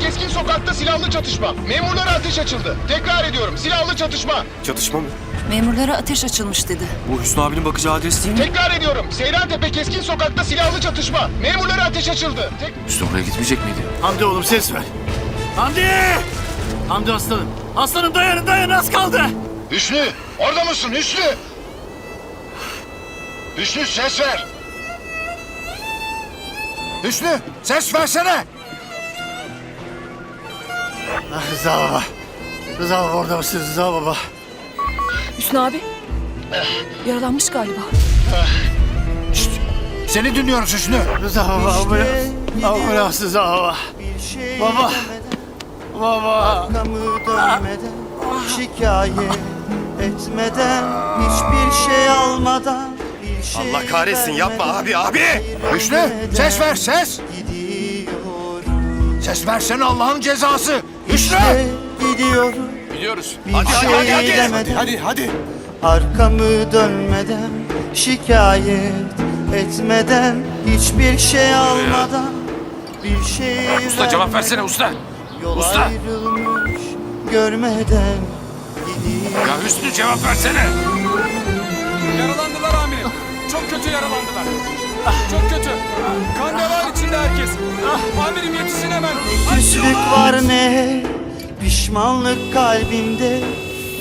Keskin sokakta silahlı çatışma. Memurlara ateş açıldı. Tekrar ediyorum silahlı çatışma. Çatışma mı? Memurlara ateş açılmış dedi. Bu Hüsnü abinin bakacağı adres değil mi? Tekrar ediyorum. Seyrantepe Keskin sokakta silahlı çatışma. Memurlara ateş açıldı. Tek... Hüsnü oraya gitmeyecek miydi? Hamdi oğlum ses ver. Hamdi! Hamdi aslanım. Aslanım dayanın dayanın az kaldı. Hüsnü orada mısın Hüsnü? Hüsnü ses ver. Hüsnü ses versene. Ah, Rıza baba. Rıza baba orada mısın Rıza baba? Hüsnü abi. Yaralanmış galiba. Seni dinliyoruz Hüsnü. Rıza baba ambulans. Ambulans Rıza baba. Baba. Baba. Arkamı dönmeden, şikayet etmeden, hiçbir şey almadan, Allah kahretsin, yapma vermeden, abi, abi! Hüsnü ses ver ses. Ses versene Allah'ın cezası. Hüsnü. gidiyorum, Biliyoruz. bir şey demeden, Hadi hadi. arkamı dönmeden, şikayet etmeden, hiçbir şey almadan, bir şey Usta cevap vermeden, versene usta. Yol Usta. ayrılmış görmeden gidiyorum. Ya Hüsnü cevap versene. Çok kötü yaralandılar. Çok kötü. Kan revan içinde herkes. Amirim yetişin hemen. Küslük var ne pişmanlık kalbimde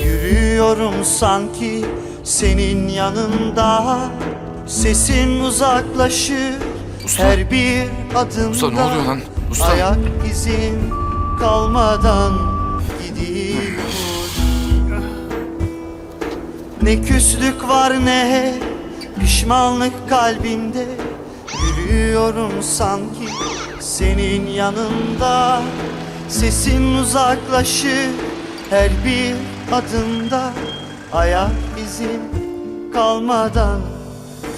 Yürüyorum sanki senin yanında Sesim uzaklaşır her bir adımda Usta, ne oluyor lan? Usta. Ayak izin kalmadan gidiyor Ne küslük var ne pişmanlık kalbimde Yürüyorum sanki senin yanında. Sesim uzaklaşır her bir adımda. Ayak izin kalmadan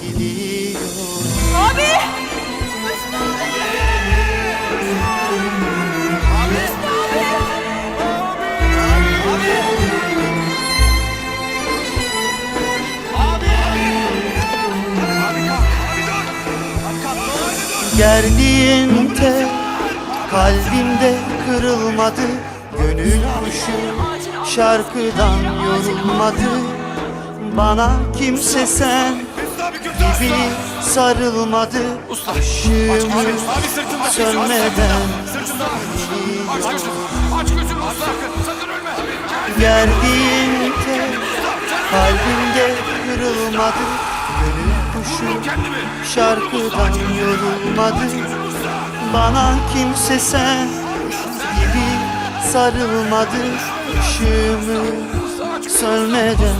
gidiyor Gerdiğinde kalbimde kırılmadı Gönül kuşu şarkıdan yorulmadı Bana kimse sen gibi sarılmadı Işığımı sönmeden. Gerdiğinde kalbimde kırılmadı Gönül kuşu şarkıdan yorulmadı Bana kimse sen gibi sarılmadı. Işığımı sönmeden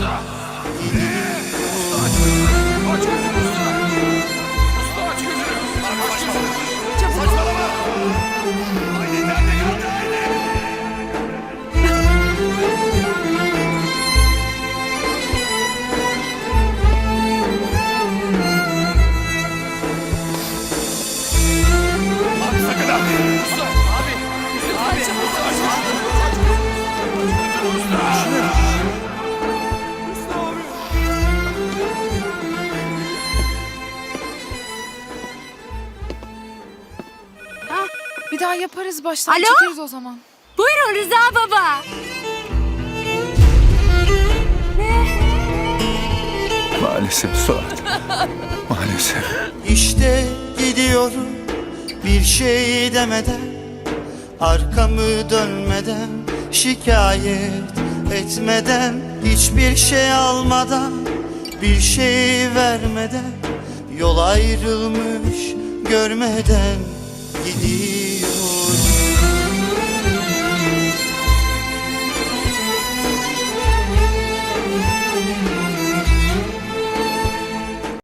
Bir daha yaparız baştan Alo? çekeriz o zaman. Buyurun Rıza baba. Maalesef Suat. Maalesef. İşte gidiyorum bir şey demeden Arkamı dönmeden şikayet etmeden Hiçbir şey almadan bir şey vermeden Yol ayrılmış görmeden gidiyor